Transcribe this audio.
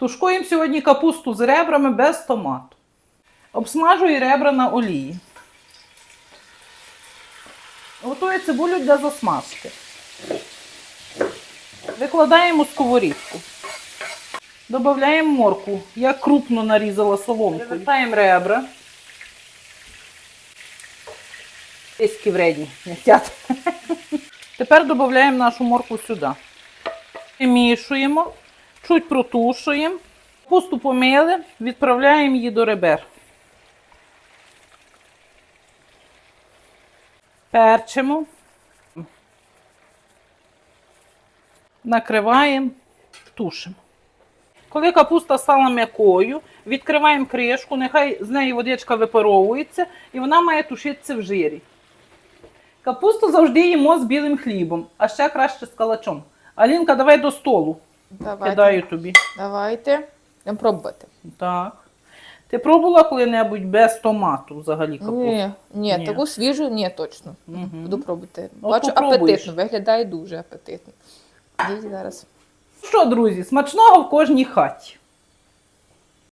Тушкуємо сьогодні капусту з ребрами без томату. Обсмажую ребра на олії. Готую цибулю для засмажки. Викладаємо сковорідку. Додаємо морку. Я крупно нарізала соломкою. Вертаємо ребра. Тиски вредні, не хотять. Тепер додаємо нашу морку сюди. Вимішуємо, чуть протушуємо. Капусту помили, відправляємо її до ребер. Перчимо. Накриваємо, тушимо. Коли капуста стала м'якою, відкриваємо кришку, нехай з неї водичка випаровується, і вона має тушитися в жирі. Капусту завжди їмо з білим хлібом, а ще краще з калачом. Алінка, давай до столу. Давайте. Кидаю тобі. Давайте. Будемо пробувати. Так. Ти пробувала коли-небудь без томату взагалі капусту? Ні, ні, Ні. таку свіжу, ні, точно. Угу. Буду пробувати. От Бачу, попробуєш. апетитно, виглядає дуже апетитно. Дивіться зараз. Що, друзі, смачного в кожній хаті.